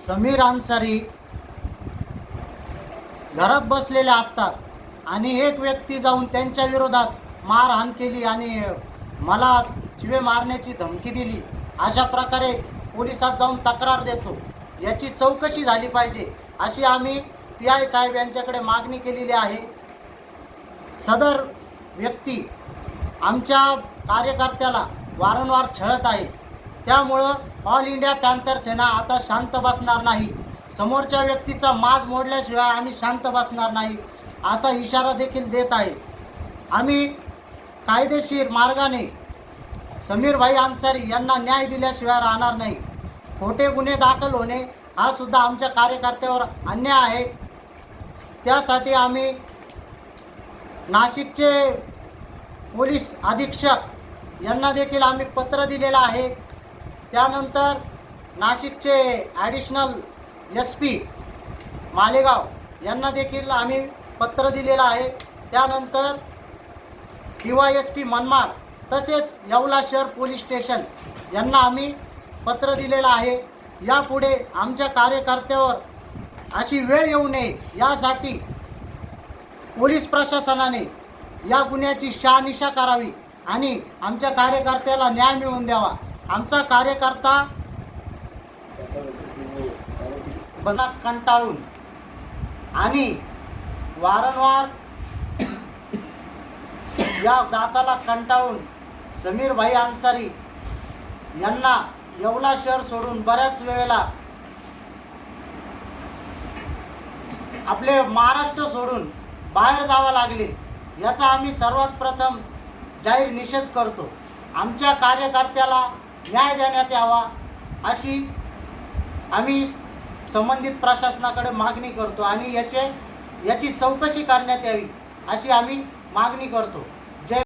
समीर अन्सारी घरात बसलेले असतात आणि एक व्यक्ती जाऊन त्यांच्या विरोधात मारहाण केली आणि मला शिवे मारण्याची धमकी दिली. अशा प्रकारे पोलिसात जाऊन तक्रार देतो. याची चौकशी झाली पाहिजे अशी आम्ही पी आय साहेब यांच्याकडे मागणी केलेली आहे. सदर व्यक्ती आमच्या कार्यकर्त्याला वारंवार छळत आहे. त्यामुळं ऑल इंडिया पॅन्थर सेना आता शांत बसणार नाही. समोरच्या व्यक्तीचा माज मोडल्याशिवाय आम्ही शांत बसणार नाही असा इशारा देखील देत आहे. आम्ही कायदेशीर मार्गाने समीरभाई अन्सारी यांना न्याय दिल्याशिवाय राहणार नाही. खोटे गुन्हे दाखल होणे हा सुद्धा आमच्या कार्यकर्त्यावर अन्याय आहे. त्यासाठी आम्ही नाशिकचे पोलीस अधीक्षक यांना देखील आम्ही पत्र दिलेलं आहे. त्यानंतर नाशिकचे ॲडिशनल एस पी मालेगाव यांना देखील आम्ही पत्र दिलेलं आहे. त्यानंतर D Y S P Manmad तसेच येवला शहर पोलीस स्टेशन यांना आम्ही पत्र दिलेलं आहे. यापुढे आमच्या कार्यकर्त्यावर अशी वेळ येऊ नये यासाठी पोलीस प्रशासनाने या गुन्ह्याची शहानिशा करावी आणि आमच्या कार्यकर्त्याला न्याय मिळवून द्यावा. आमचा कार्यकर्ता बना कंटाळून. आणि वारंवार या दाचाला कंटाळून समीरभाई अन्सारी यांना येवला शहर सोडून बऱ्याच वेळेला आपले महाराष्ट्र सोडून बाहेर जावं लागले याचा आम्ही सर्वात प्रथम जाहीर निषेध करतो. आमच्या कार्यकर्त्याला न्याय देण्यात यावा अशी आम्ही संबंधित प्रशासनाकडे मागणी करतो आणि याचे याची चौकशी करण्यात यावी अशी आम्ही मागणी करतो.